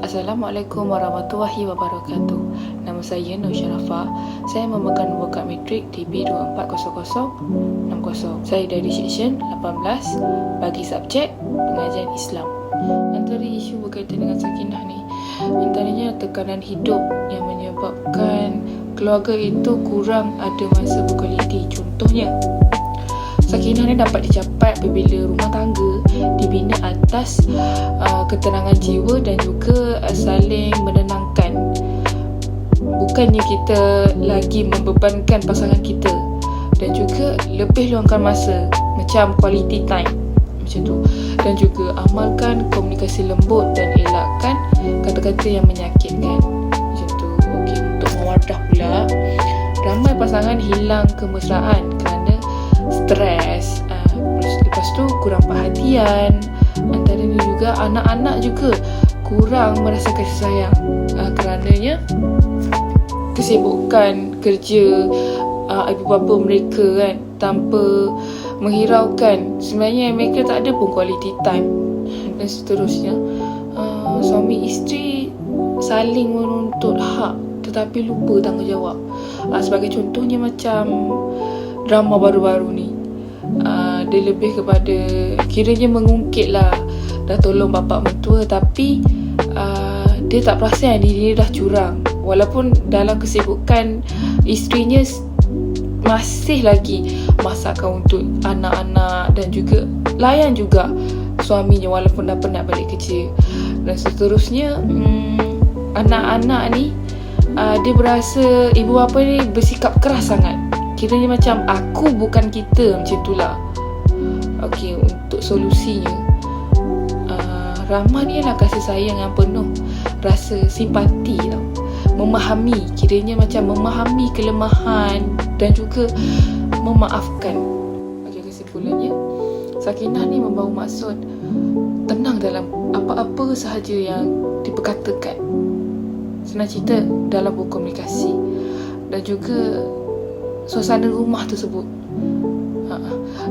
Assalamualaikum warahmatullahi wabarakatuh. Nama saya Nur Syarafah. Saya memegang nombor kad matrik DB240060. Saya dari seksyen 18 bagi subjek pengajian Islam. Antara isu berkaitan dengan sakinah ni, antaranya tekanan hidup yang menyebabkan keluarga itu kurang ada masa berkualiti. Contohnya, Sakinah ni dapat dicapai apabila rumah tangga dibina atas uh, ketenangan jiwa dan juga uh, saling menenangkan. Bukannya kita lagi membebankan pasangan kita dan juga lebih luangkan masa macam quality time macam tu dan juga amalkan komunikasi lembut dan elakkan kata-kata yang menyakitkan macam tu okey untuk mewadah pula ramai pasangan hilang kemesraan kerana stres uh, lepas tu kurang perhatian. Antaranya juga anak-anak juga kurang merasa kasih sayang uh, kerananya kesibukan kerja uh, ibu bapa mereka kan tanpa menghiraukan. Sebenarnya mereka tak ada pun quality time dan seterusnya. Uh, suami isteri saling menuntut hak tetapi lupa tanggungjawab. Uh, sebagai contohnya macam drama baru-baru ni. Uh, Dia lebih kepada Kiranya mengungkit lah Dah tolong bapak mentua Tapi uh, Dia tak perasan diri dia dah curang. Walaupun dalam kesibukan Isterinya Masih lagi Masakkan untuk anak-anak Dan juga Layan juga Suaminya walaupun dah penat balik kerja. Dan seterusnya hmm, Anak-anak ni uh, Dia berasa Ibu bapa ni bersikap keras sangat kiranya macam aku bukan kita macam itulah. Okey untuk solusinya uh, Rahman ni adalah kasih sayang yang penuh rasa simpati tau. Memahami kiranya macam memahami kelemahan dan juga memaafkan. Okey kesimpulannya sakinah ni membawa maksud tenang dalam apa-apa sahaja yang diperkatakan. Senang cerita dalam berkomunikasi. Dan juga suasana rumah tersebut. Ha,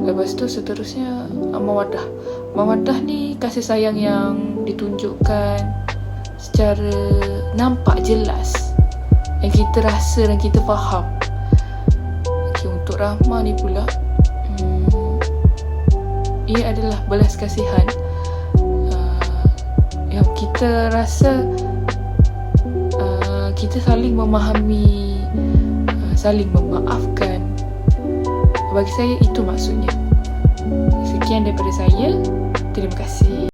lepas tu seterusnya mawadah. Mawadah ni kasih sayang yang ditunjukkan secara nampak jelas yang kita rasa dan kita faham. Okay, untuk Rahma ni pula hmm, ia adalah belas kasihan uh, yang kita rasa uh, kita saling memahami saling memaafkan. Bagi saya itu maksudnya. Sekian daripada saya. Terima kasih.